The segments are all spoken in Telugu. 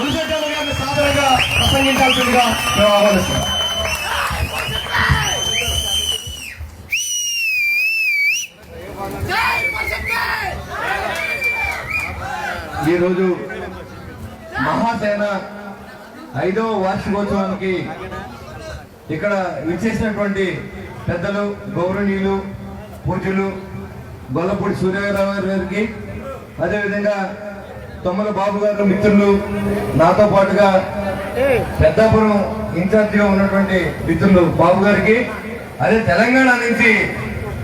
గారిని సాధారణంగా ప్రసంగించాల్సిందిగా మేము ఆహ్వానిస్తున్నాం. ఈరోజు మహాసేన ఐదవ వార్షికోత్సవానికి ఇక్కడ విచ్చేసినటువంటి పెద్దలు గౌరవనీయులు పూజలు గొల్లపూడి సూర్యరావు గారికి అదేవిధంగా తొమ్మల బాబు గారు మిత్రులు నాతో పాటుగా పెద్దాపురం ఇన్ఛార్జిగా ఉన్నటువంటి మిత్రులు బాబు గారికి అదే తెలంగాణ నుంచి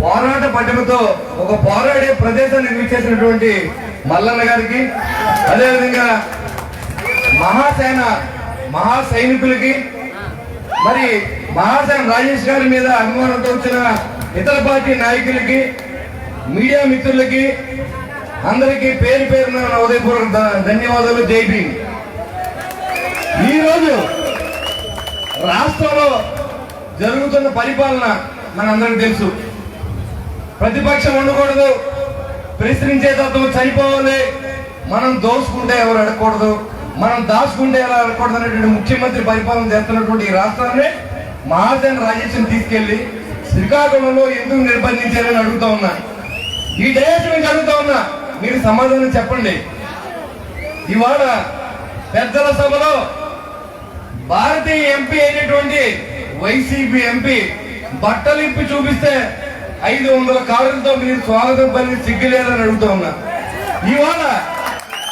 పోరాట పటిమతో ఒక పోరాడే ప్రదేశాన్ని నిర్మించేసినటువంటి మల్లన్న గారికి అదేవిధంగా మహాసేన మహా సైనికులకి మరి మహాసేన రాజేష్ గారి మీద అభిమానంతో వచ్చిన ఇతర పార్టీ నాయకులకి మీడియా మిత్రులకి అందరికీ పేరు పేరున ఉదయపూర్వక ధన్యవాదాలు. జైపీ ఈరోజు రాష్ట్రంలో జరుగుతున్న పరిపాలన మనందరికీ తెలుసు. ప్రతిపక్షం ఉండకూడదు ప్రశ్నించే తత్వం చనిపోవాలి మనం దోసుకుంటే ఎవరు అడగకూడదు మనం దాచుకుంటే ఎలా అడగకూడదు అనేటువంటి ముఖ్యమంత్రి పరిపాలన చేస్తున్నటువంటి ఈ రాష్ట్రాన్ని మహాజన్ రాజేష్ని తీసుకెళ్ళి శ్రీకాకుళంలో ఎందుకు నిర్బంధించాలని అడుగుతా ఉన్నా. ఈ డేస్ నుంచి అడుగుతా ఉన్నా. మీరు సమాధానం చెప్పండి. ఇవాళ పెద్దల సభలో భారతీయ ఎంపీ అయినటువంటి వైసీపీ ఎంపీ బట్టలు ఇప్పి చూపిస్తే ఐదు వందల కారులతో మీరు స్వాగతం పని సిగ్గులేదని అడుగుతూ ఉన్నా. ఇవాళ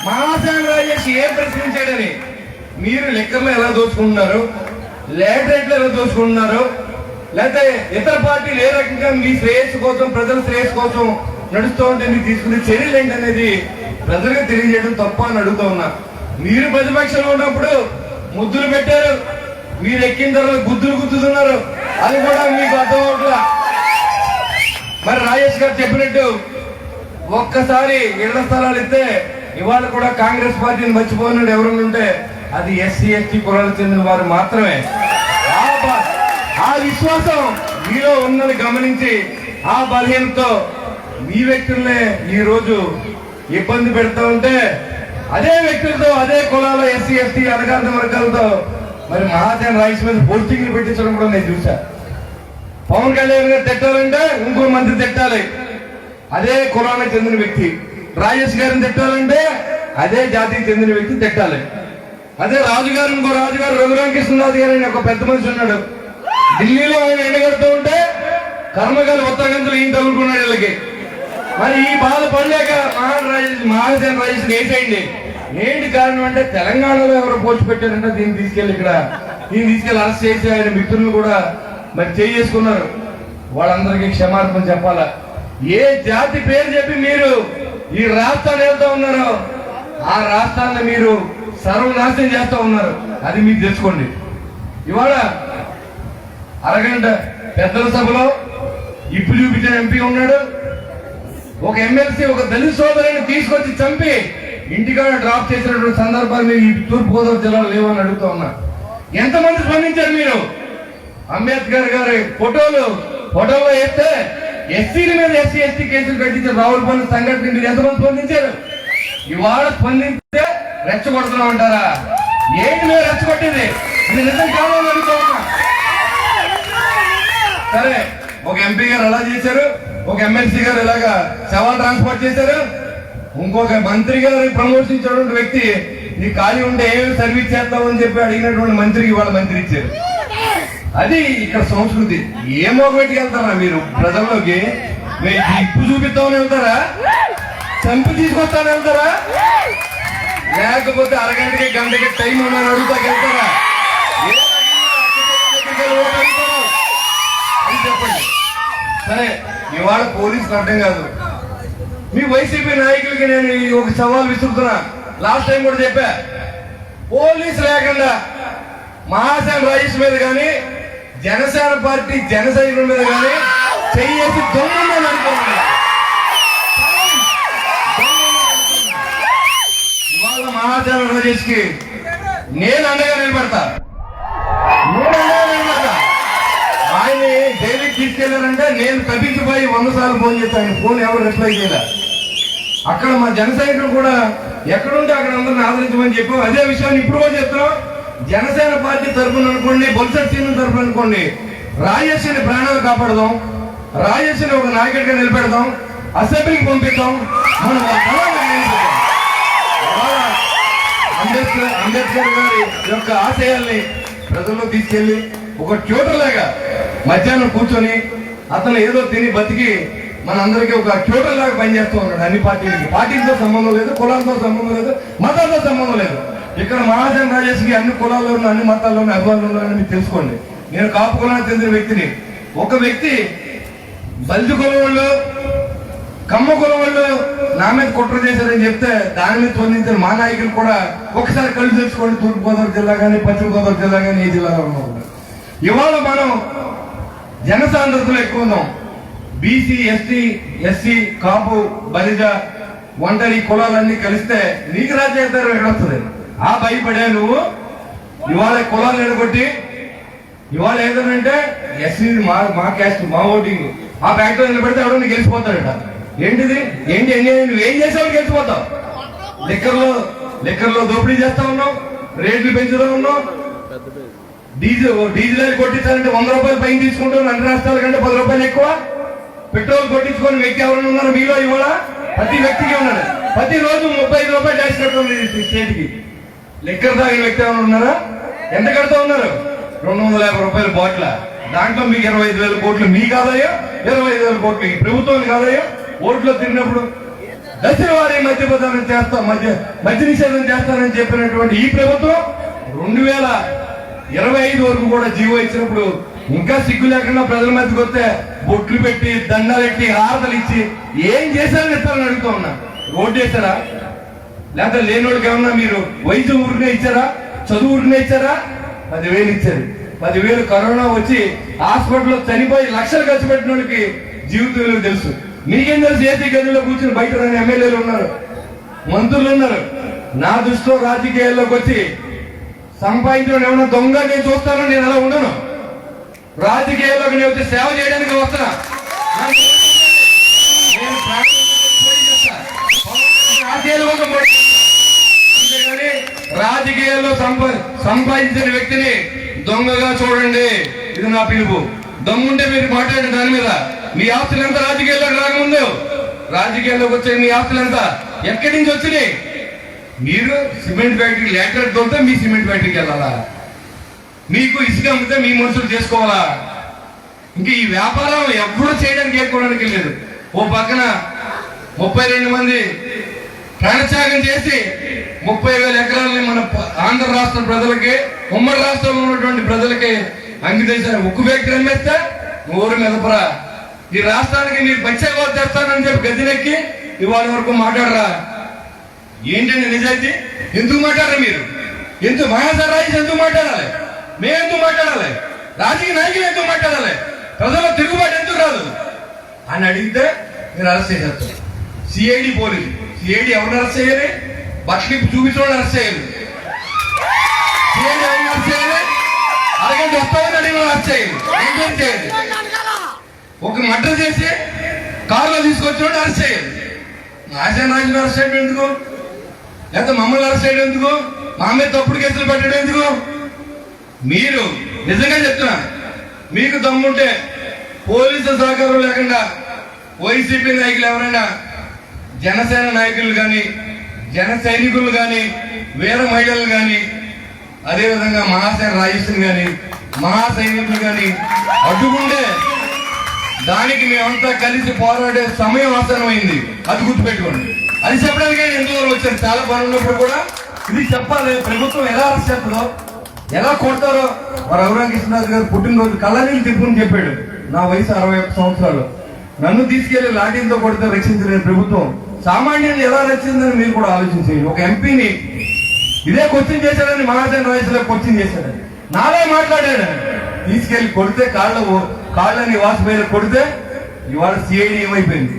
మహాసేన రాజేష్ ఏం ప్రశ్నించాడని మీరు లెక్కల్లో ఎలా దోచుకుంటున్నారు? లేటరేట్లో ఎలా దోచుకుంటున్నారు? లేకపోతే ఇతర పార్టీలు ఏ రకంగా మీ శ్రేయస్సు కోసం ప్రజల శ్రేయస్సు కోసం నడుస్తూ ఉంటే మీరు తీసుకునే చర్యలు ఏంటనేది ప్రజలకు తెలియజేయడం తప్ప అని అడుగుతా ఉన్నా. మీరు ప్రతిపక్షంలో ఉన్నప్పుడు ముద్దులు పెట్టారు. మీరు ఎక్కిన తర్వాత గుద్దులు గుద్దుతున్నారు. అది కూడా మీకు అర్థం అవట్లా మరి రాజేష్ గారు చెప్పినట్టు ఒక్కసారి ఇళ్ళ స్థలాలు ఇస్తే ఇవాళ కూడా కాంగ్రెస్ పార్టీని మర్చిపోయినట్టు ఎవరైనా ఉంటే అది ఎస్సీ ఎస్టీ కులాలకు చెందిన వారు మాత్రమే. ఆ బ- ఆ విశ్వాసం మీలో ఉన్నది గమనించి ఆ బలహీనతో మీ వ్యక్తులనే ఈ రోజు ఇబ్బంది పెడతా ఉంటే అదే వ్యక్తులతో అదే కులాల ఎస్సీ ఎస్టీ అణగారిన వర్గాలతో మరి మహాజన్ రైస్ మీద పోస్టింగ్లు పెట్టించడం కూడా నేను చూసా పవన్ కళ్యాణ్ గారు తిట్టాలంటే ఇంకో మంత్రి తిట్టాలి. అదే కులానికి చెందిన వ్యక్తి. రాజేష్ గారిని తిట్టాలంటే అదే జాతికి చెందిన వ్యక్తి తిట్టాలి. అదే రాజుగారు ఇంకో రాజుగారు రఘురామకృష్ణరాజు గారు అని ఒక పెద్ద మనిషి ఉన్నాడు. ఢిల్లీలో ఆయన ఎండగడుతూ ఉంటే కర్మగాలి ఉత్తరగంతులు ఈయన తగులుకున్నాడు వీళ్ళకి. మరి ఈ బాధ పడలేక మహాన్ రాజేష్ మహాసేన రాజేష్ వేసేయండి ఏంటి కారణం అంటే తెలంగాణలో ఎవరు పోస్టు పెట్టారంటే దీన్ని తీసుకెళ్ళి ఇక్కడ దీన్ని తీసుకెళ్ళి అరెస్ట్ చేసి ఆయన మిత్రులు కూడా మరి చేసుకున్నారు వాళ్ళందరికీ క్షమార్పణ చెప్పాలా? ఏ జాతి పేరు చెప్పి మీరు ఈ రాష్ట్రాన్ని వెళ్తా ఉన్నారో ఆ రాష్ట్రాన్ని మీరు సర్వనాశనం చేస్తూ ఉన్నారు. అది మీరు తెలుసుకోండి. ఇవాళ అరగంట పెద్దల సభలో ఇప్పు చూపించిన ఎంపీ ఉన్నాడు. ఒక ఎమ్మెల్సీ ఒక దళిత సోదరుని తీసుకొచ్చి చంపి ఇంటికాడ డ్రాప్ చేసినటువంటి సందర్భాలు మీరు ఈ తూర్పుగోదావరి జిల్లాలో లేవని అడుగుతా ఉన్నా. ఎంతమంది స్పందించారు మీరు? అంబేద్కర్ గారి ఫోటోలు ఫోటోలో వేస్తే ఎస్సీల మీద ఎస్సీ ఎస్టీ కేసులు కట్టించారు రావులపల్లి సంఘటన మీరు ఎంతమంది స్పందించారు? ఇవాళ స్పందిస్తే రెచ్చగొడుతున్నాం అంటారా? ఏంటి మీరు రెచ్చగొట్టింది? ఇది నిజం కావాలని అడుగుతా ఉన్నా. సరే ఒక ఎంపీ గారు అలా చేశారు. ఒక ఎమ్మెల్సీ గారు ఇలాగా శవాలు ట్రాన్స్పోర్ట్ చేశారు. ఇంకొక మంత్రి గారు ప్రమోషించినటువంటి వ్యక్తి నీ ఖాళీ ఉంటే ఏమేమి సర్వీస్ చేస్తావు? అని చెప్పి అడిగినటువంటి మంత్రికి ఇవాళ మంత్రి ఇచ్చారు. అది ఇక్కడ సంస్కృతి. ఏమో మోగబెట్టుకు వెళ్తారా మీరు? ప్రజల్లోకి మీరు ఇప్పు చూపిస్తామని వెళ్తారా? చంపి తీసుకొస్తాను వెళ్తారా? లేకపోతే అరగంటకి గంటకి టైం ఉన్నాను అడుగుతాకి వెళ్తారా? అని చెప్పండి. సరే ఇవాళ పోలీసులు అర్థం కాదు. మీ వైసీపీ నాయకులకి నేను ఈ ఒక సవాల్ విసురుతున్నా. లాస్ట్ టైం కూడా చెప్పా. పోలీసు లేకుండా మహాసేన రాజేష్ మీద కానీ జనసేన పార్టీ జన సైనికుల మీద కానీ చెయ్యేసి దొంగ అనుకోండి ఇవాళ మహాసేన రాజేష్కి నేను అండగా నిలబడతా. నేను జైలుకి తీసుకెళ్ళారంటే నేను తప్పించిపోయి వంద సార్లు ఫోన్ చేస్తాను ఫోన్ ఎవరు రిప్లై చేయలే. అక్కడ మా జన సైనికులు కూడా ఎక్కడుంటే అక్కడ అందరిని ఆదరించమని చెప్పాం అదే విషయాన్ని ఇప్పుడు కూడా చెప్తున్నాం జనసేన పార్టీ తరఫున అనుకోండి బొత్స సీన్ తరఫున అనుకోండి రాజేశ్వరి ప్రాణాలు కాపాడదాం. రాజేశ్వరి ఒక నాయకుడిగా నిలబెడదాం. అసెంబ్లీకి పంపిద్దాం. మనం అంబేద్కర్ అంబేద్కర్ గారి యొక్క ఆశయాల్ని ప్రజల్లో తీసుకెళ్ళి ఒక ట్యూటర్లాగా మధ్యాహ్నం కూర్చొని అతను ఏదో తిని బతికి మనందరికీ ఒక ట్యూటర్ లాగా పనిచేస్తూ ఉన్నాడు. అన్ని పార్టీలకి. పార్టీలతో సంబంధం లేదు కులాలతో సంబంధం లేదు మతాలతో సంబంధం లేదు. ఇక్కడ మహాజన్ రాజేష్కి అన్ని కులాల్లోనూ అన్ని మతాల్లోనూ అభిమానులు మీరు తెలుసుకోండి. నేను కాపు కులానికి చెందిన వ్యక్తిని. ఒక వ్యక్తి బల్జు కులం వాళ్ళు కమ్మ కులం వాళ్ళు నా మీద కుట్ర చేశారని చెప్తే దాని మీద స్పందించిన మా నాయకులు కూడా ఒకసారి కళ్ళు తెచ్చుకోండి తూర్పుగోదావరి జిల్లా కానీ పశ్చిమ గోదావరి జిల్లా కానీ ఏ జిల్లాలో ఉన్నారు ఇవాళ మనం జనసాంద్రతలో ఎక్కువ ఉన్నాం. BC ST SC Kapu Balija Ontari కులాలన్నీ కలిస్తే నీకు రాజ్యాధికారం ఎక్కడొస్తుంది? ఆ భయపడే నువ్వు ఇవాళ కులాలు ఎడగొట్టి ఇవాళ ఏంటంటే ఎస్సీ మా మా క్యాస్ట్ మా ఓటింగ్ ఆ ఫ్యాక్టరీ నిలబెడితే ఎవడో నీకు గెలిచిపోతాడట. ఏంటిది? ఏంటి నువ్వు ఏం చేసావు గెలిచిపోతావు. లిక్కర్లో లిక్కర్లో దోపిడీ చేస్తా ఉన్నావు. రేట్లు పెంచుతూ ఉన్నావు. డీజిల్ డీజిల్ కొట్టించాలంటే వంద రూపాయలు పైన తీసుకుంటాం అన్ని రాష్ట్రాల కంటే పది రూపాయలు ఎక్కువ. పెట్రోల్ కొట్టించుకొని వ్యక్తి ఎవరైనా ఉన్నారు మీలో ఇవాళ. ప్రతి వ్యక్తికి ఉన్నాడు. ప్రతి రోజు ముప్పై ఐదు రూపాయలు ట్యాక్స్ కడుతుంది స్టేట్కి. కి తాగిన వ్యక్తి ఎవరైనా ఉన్నారా? ఎంత కడతా ఉన్నారు? రెండు వందల యాభై రూపాయల బాట్ల. దాంట్లో మీకు ఇరవై ఐదు వేల కోట్లు మీ కాదయ్యో? ఇరవై ఐదు వేల కోట్లు ఈ ప్రభుత్వం కాదయ్యో? ఓట్లో తిరిగినప్పుడు దశల వారి మధ్య చేస్తా మధ్య మద్య నిషేధం చేస్తానని చెప్పినటువంటి ఈ ప్రభుత్వం రెండు వేల ఇరవై ఐదు వరకు కూడా జీవో ఇచ్చినప్పుడు ఇంకా సిగ్గు లేకుండా ప్రజల మధ్యకి వస్తే బొట్లు పెట్టి దండాలు పెట్టి హారతలు ఇచ్చి ఏం చేశారని ఇస్తారని అడుగుతా ఉన్నా. రోడ్డు వేశారా లేకపోతే లేనోళ్ళకి ఏమన్నా మీరు వైద్యం ఊరినే ఇచ్చారా? చదువు ఊరినే ఇచ్చారా? పదివేలు ఇచ్చారు. పదివేలు కరోనా వచ్చి హాస్పిటల్లో చనిపోయి లక్షలు ఖర్చు పెట్టిన వాళ్ళకి జీవితం విలువ తెలుసు. మీకేం తెలుసు? ఏసీ గదిలో కూర్చుని బయట రాని ఎమ్మెల్యేలు ఉన్నారు. మంత్రులు ఉన్నారు. నా దృష్టిలో రాజకీయాల్లోకి వచ్చి సంపాదించడం ఏమన్నా దొంగ నేను చూస్తాను నేను అలా ఉండను. రాజకీయాల్లోకి నేను వచ్చి సేవ చేయడానికి వస్తున్నా. రాజకీయాల కోసం రాజకీయాల్లో సంపా సంపాదించిన వ్యక్తిని దొంగగా చూడండి. ఇది నా పిలుపు. దమ్ముంటే మీరు మాట్లాడండి దాని మీద. మీ ఆస్తులు ఎంత రాజకీయాల్లోకి రాకముందు? రాజకీయాల్లోకి వచ్చే మీ ఆస్తులు ఎంత? ఎక్కడి నుంచి వచ్చినాయి? మీరు సిమెంట్ ఫ్యాక్టరీ లేటర్ తోలితే మీ సిమెంట్ ఫ్యాక్టరీకి వెళ్ళాలా? మీకు ఇసుక అమ్మితే మీ మనుషులు చేసుకోవాలా? ఇంకా ఈ వ్యాపారం ఎప్పుడు చేయడానికి ఏర్కోవడానికి లేదు. ఓ పక్కన ముప్పై రెండు మంది ప్రాణత్యాగం చేసి ముప్పై వేల ఎకరాలని మన ఆంధ్ర రాష్ట్ర ప్రజలకి ఉమ్మడి రాష్ట్రంలో ఉన్నటువంటి ప్రజలకి అంకితేశారు ఉక్కు ఫ్యాక్టరీ అమ్మేస్తే ఊరు మెదపరా. ఈ రాష్ట్రానికి మీరు పచ్చేవాళ్ళు తెస్తానని చెప్పి గదినెక్కి ఇవాళ వరకు మాట్లాడరా. ఏంటండి నిజాయితీ? ఎందుకు మాట్లాడరు మీరు? ఎందుకు మహాసార్ రాజు ఎందుకు మాట్లాడాలి? మేము ఎందుకు మాట్లాడాలి? రాజకీయ నాయకులు ఎందుకు మాట్లాడాలి? ప్రజల తిరుగుబాటు ఎందుకు రాదు? అని అడిగితే మీరు అరెస్ట్ చేసేస్తారు. CID police. సిఐడి ఎవరిని అరెస్ట్ చేయాలి బట్టకి చూపించడం అరెస్ట్ చేయాలి సిఐడి ఎవరిని అరెస్ట్ చేయాలి అరగంట వస్తామని అడిగిన అరెస్ట్ చేయాలి ఎంక్వైరీ చేయాలి ఒక మర్డర్ చేసి కారులో తీసుకొచ్చిన అరెస్ట్ చేయాలి ఆశాన్ రాజుని అరెస్ట్ చేయడం ఎందుకు? లేకపోతే మమ్మల్ని అరెస్ట్ చేయడం ఎందుకు? మా మీద తప్పుడు కేసులు పెట్టడం ఎందుకు? మీరు నిజంగా చెప్తున్నా మీకు దమ్ముంటే పోలీసు సహకారం లేకుండా వైసీపీ నాయకులు ఎవరైనా జనసేన నాయకులు కానీ జన సైనికులు కానీ వీర మహిళలు కానీ అదేవిధంగా మహాసేన రాజేశ్వరి కానీ మహా సైనికులు కానీ అడ్డుకుంటే దానికి మేమంతా కలిసి పోరాడే సమయం ఆసనమైంది అది గుర్తుపెట్టుకోండి. అది చెప్పడానికి ఎందుకు వచ్చారు చాలా పని ఉన్నప్పుడు కూడా ఇది చెప్పాలి. ప్రభుత్వం ఎలా అరెస్ట్ చేస్తుందో ఎలా కొడతారో వారు రఘురామ కృష్ణరాజు గారు పుట్టినరోజు కళ్ళనీళ్ళు తిప్పుని చెప్పాడు నా వయసు అరవై ఒక్క సంవత్సరాలు. నన్ను తీసుకెళ్ళి లాఠీలతో కొడితే రక్షించలేని ప్రభుత్వం సామాన్యుని ఎలా రక్షిందని మీరు కూడా ఆలోచించండి ఒక ఎంపీని ఇదే క్వశ్చన్ చేశాడని మహాజన్ వయసులో క్వశ్చన్ చేశాడని నాలే మాట్లాడాడు. తీసుకెళ్ళి కొడితే కాళ్ళ కాళ్ళని వాసిపోయిన కొడితే ఇవాళ సిఐడి ఏమైపోయింది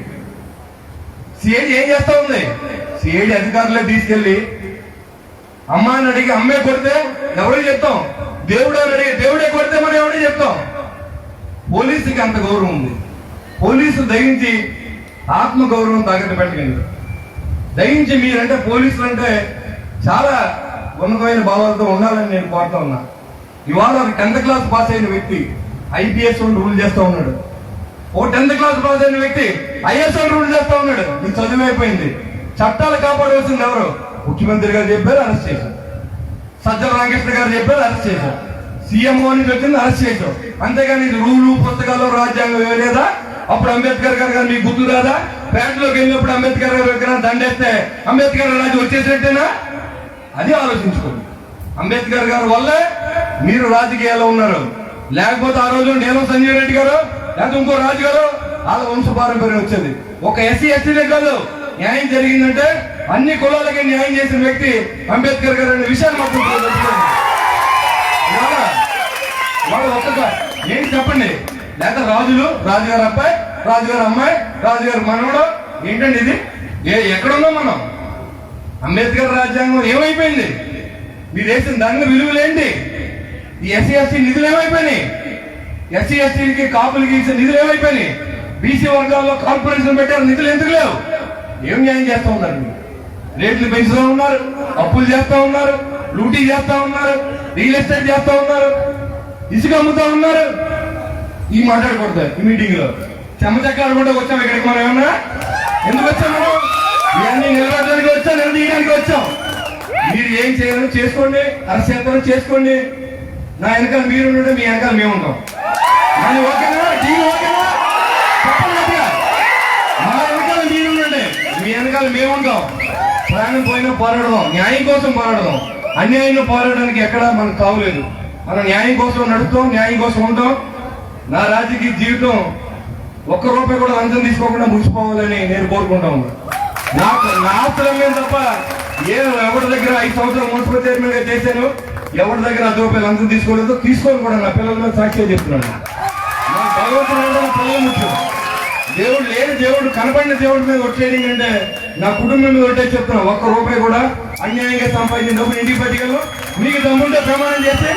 సిఐడి ఏం చేస్తా ఉంది? సిఐడి అధికారులే తీసుకెళ్ళి అమ్మ అని అడిగి అమ్మే కొడితే ఎవరికి చెప్తాం? దేవుడు అని అడిగి దేవుడే కొడితే మనం ఎవడే చెప్తాం? పోలీసుకి అంత గౌరవం ఉంది. పోలీసు దయించి ఆత్మ గౌరవం తాకట్టు పెట్టకండి. దయించి మీరంటే పోలీసులు అంటే చాలా ఉన్నతమైన భావాలతో ఉండాలని నేను కోరుతా ఉన్నా. ఇవాళ ఒక టెన్త్ క్లాస్ పాస్ అయిన వ్యక్తి ఐపీఎస్ రూల్ చేస్తూ ఉన్నాడు. ఓ టెన్త్ క్లాస్ పాస్ అయిన వ్యక్తి ఐఎస్ఎల్ రూల్ చేస్తా ఉన్నాడు. మీకు చదువు అయిపోయింది చట్టాలు కాపాడవలసింది ఎవరు? ముఖ్యమంత్రి గారు చెప్పారు అరెస్ట్ చేశారు. సజ్జల రామకృష్ణ గారు చెప్పారు అరెస్ట్ చేశారు. సీఎం నుంచి వచ్చింది అరెస్ట్ చేశాం అంతేగాని రూలు పుస్తకాలు రాజ్యాంగం ఇవ్వలేదా అప్పుడు అంబేద్కర్ గారు గారు మీకు గుర్తు రాదా? పేటలోకి వెళ్ళినప్పుడు అంబేద్కర్ గారు విగ్రహం దండేస్తే అంబేద్కర్ రాజు వచ్చేసినట్టేనా? అది ఆలోచించుకోండి. అంబేద్కర్ గారు వల్లే మీరు రాజకీయాల్లో ఉన్నారు. లేకపోతే ఆ రోజు నేను సంజయ్ రెడ్డి గారు లేకపోతే ఇంకో రాజు గారు వాళ్ళ వంశ పారంపర్యం వచ్చేది. ఒక ఎస్సీ ఎస్టీలే కాదు. న్యాయం జరిగిందంటే అన్ని కులాలకి న్యాయం చేసిన వ్యక్తి అంబేద్కర్ గారు అనే విషయాన్ని మాత్రం వాళ్ళు ఒక్కగా ఏంటి చెప్పండి? లేక రాజులు రాజుగారు అబ్బాయి రాజుగారు అమ్మాయి రాజుగారు మనవడు? ఏంటండి ఇది? ఏ ఎక్కడున్నాం మనం? అంబేద్కర్ రాజ్యాంగం ఏమైపోయింది? మీరు వేసిన దాని విలువలేంటి ఈ ఎస్సీ ఎస్టీ నిధులు ఏమైపోయినాయి? ఎస్సీ ఎస్టీకి కాపులకి ఇచ్చిన నిధులు ఏమైపోయినాయి? బీసీ వర్గాల్లో కార్పొరేషన్ పెట్టారు నిధులు ఎందుకు లేవు? ఏం న్యాయం చేస్తా ఉన్నారు రేట్లు పెంచుతూ ఉన్నారు అప్పులు చేస్తా ఉన్నారు లూటీ చేస్తా ఉన్నారు రియల్ ఎస్టేట్ చేస్తా ఉన్నారు ఇసుక అమ్ముతా ఉన్నారు. ఈ మాట్లాడకూడదు ఈ మీటింగ్లో చెమ్మచక్రాలు కూడా వచ్చాం ఇక్కడికి మనం ఏమన్నా? ఎందుకు వచ్చాం మనం? ఇవన్నీ నిలబడడానికి వచ్చాం నిలదీయడానికి వచ్చాం. మీరు ఏం చేయాలని చేసుకోండి అరచేతనం చేసుకోండి. నా వెనకాల మీరు ఉండడం మీ వెనకాల మేము ఉంటాం. కానీ ఓకేనా? డీల్ ఓకేనా మీ మేము ఉంటాం ప్రాణం పోయినా పోరాడదాం. న్యాయం కోసం పోరాడదాం. అన్యాయంలో పోరాడడానికి ఎక్కడా మనకు కావలేదు మనం న్యాయం కోసం నడుస్తాం న్యాయం కోసం ఉంటాం. నా రాజకీయ జీవితం ఒక్క రూపాయి కూడా అంతం తీసుకోకుండా ముగిసిపోవాలని నేను కోరుకుంటా ఉన్నా నాకు నా ఆస్తులం తప్ప ఏ ఎవరి దగ్గర ఐదు సంవత్సరాలు మున్సిపల్ చైర్మన్గా చేశాను ఎవరి దగ్గర అది రూపాయలు అంతం తీసుకోలేదు తీసుకోను కూడా నా పిల్లల మీద సాక్షిగా చెప్తున్నాను. నాకు భగవంతుడు పిల్లలు ముఖ్యం దేవుడు లేని దేవుడు కనపడిన దేవుడి మీద ఒట్టేయడం అంటే నా కుటుంబం మీద ఒట్టే చెప్తున్నా. ఒక్క రూపాయి కూడా అన్యాయంగా సంపాదించిన డబ్బులు ఇంటికి పట్టుకెళ్ళు. మీకు దమ్ముంటే ప్రమాణం చేస్తే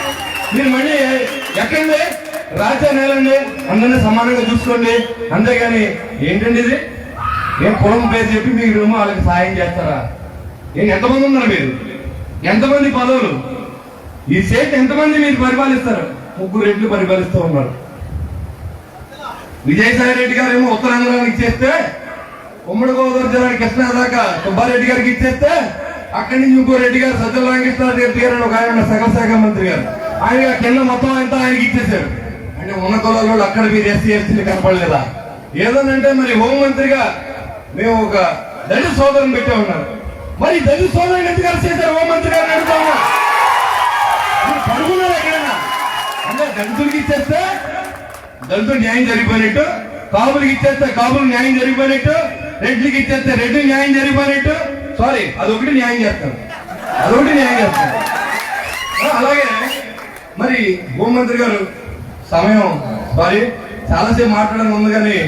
మీరు మళ్ళీ ఎక్కండి రాజా నేలండి అందరినీ సమానంగా చూసుకోండి. అంతేగాని ఏంటండి ఇది? ఏం కులం పేరు చెప్పి మీరు వాళ్ళకి సాయం చేస్తారా? ఏం ఎంతమంది ఉన్నారు మీరు? ఎంతమంది పదవులు? ఈ స్టేట్ ఎంతమంది మీరు పరిపాలిస్తారు? ముగ్గురు ఎట్లు పరిపాలిస్తూ ఉన్నారు. విజయసాయి రెడ్డి గారు ఏమో ఉత్తరాంధ్రానికి ఇచ్చేస్తే ఉమ్మడి గోదావరి జిల్లా కృష్ణా దాకా సుబ్బారెడ్డి గారికి ఇచ్చేస్తే అక్కడి నుంచి ఇంకో రెడ్డి గారు సజ్జల రామకృష్ణ గారు అని ఒక ఆయన ఉన్నారు, సకల శాఖ మంత్రి గారు. ఆయన కింద మొత్తం అంతా ఆయనకి ఇచ్చేసారు అంటే ఉన్న కులాలు వాళ్ళు అక్కడ మీరు ఎస్సీ ఎస్టీలు కనపడలేదా? ఏదనంటే మరి హోంమంత్రిగా మేము ఒక దళిత సోదరుని పెట్టే ఉన్నారు మరి దళిత సోదరుని ఎందుకు అరెస్ట్ చేశారు హోంమంత్రి గారు అడుగుతాము పడుకున్నారు ఎక్కడైనా అంటే దళితులకి ఇచ్చేస్తే దళితులు న్యాయం జరిగిపోయినట్టు కాపులకి ఇచ్చేస్తే కాపులు న్యాయం జరిగిపోయినట్టు రెడ్లకి ఇచ్చేస్తే రెడ్డి న్యాయం జరిగిపోయినట్టు. సారీ అదొకటి న్యాయం చేస్తాను అదొకటి న్యాయం చేస్తాను అలాగే మరి హోంమంత్రి గారు సమయం సారీ చాలాసేపు మాట్లాడడం ఉంది కానీ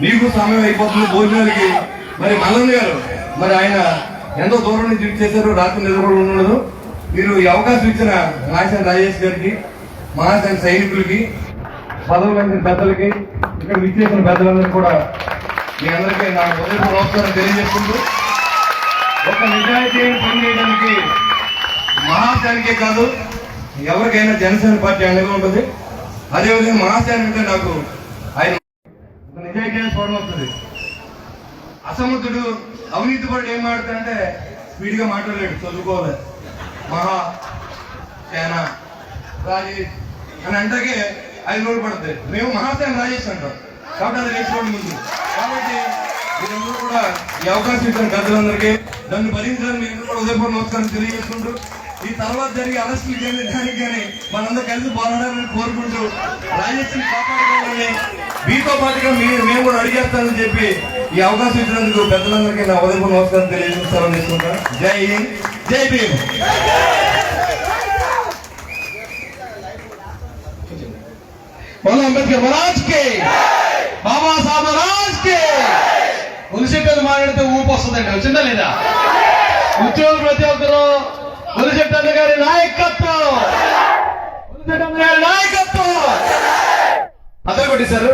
మీకు సమయం అయిపోతుంది భోజనాలకి మరి మల్లన్న గారు మరి ఆయన ఎంతో దూరం నుంచి చేశారు రాత్రి నిద్ర ఉండదు మీరు ఈ అవకాశం ఇచ్చిన నాయసన్ రాజేష్ గారికి మహాసేన సైనికులకి పదవులు అందిన పెద్దలకి ఇక్కడ విచ్చేసిన పెద్దలందరికీ కూడా మీ అందరికీ నా ఉదయం నమస్కారం తెలియజేసుకుంటూ ఒక నిజాయితీ పని చేయడానికి మహాసేనకే కాదు ఎవరికైనా జనసేన పార్టీ అండగా ఉంటుంది. అదేవిధంగా మహాసేన నాకు ఆయన ఒక నిజాయితీ చూడడం వస్తుంది. అసమర్థుడు అవినీతి పరుడు ఏం మాట్లాడతాడంటే స్పీడ్గా మాట్లాడలేడు చదువుకోవాలి. మహా సేన రాజేష్ అని అంటే ఐదు రోజులు పడుతుంది మేము మహాశయం రాజేష్ అంటాం. కాబట్టి అది నేర్చుకోండి ముందు. కాబట్టి మీరందరూ కూడా ఈ అవకాశం ఇచ్చిన పెద్దలందరికీ దాన్ని భరించాలని మీరు కూడా ఉదయపూర్ నమస్కారం తెలియజేసుకుంటూ ఈ తర్వాత జరిగే అరెస్టులు కానీ దానికి కానీ మనందరూ కలిసి పోరాడాలని కోరుకుంటూ రాజేష్ని కాపాడుకోవాలని మీతో పాటుగా మీరు మేము కూడా అడిగేస్తానని చెప్పి ఈ అవకాశం ఇచ్చినందుకు పెద్దలందరికీ నా ఉదయపూర్ నమస్కారం తెలియజేస్తారని తీసుకుంటాను. జై హింద్. జై భీమ్. మౌలా అంబేద్కర్ మహారాజ్ కే బాబా సాహెబ్ మహారాజ్ కే ఉలిసెట్టలు మాట్లాడితే ఊపు వస్తుందండి వచ్చిందా లేదా ఉద్యోగులు ప్రతి ఒక్కరు ఉలిసెట్టన్న గారి నాయకత్వం ఉలిసెట్టన్న గారి నాయకత్వం అదే కొట్టేశారు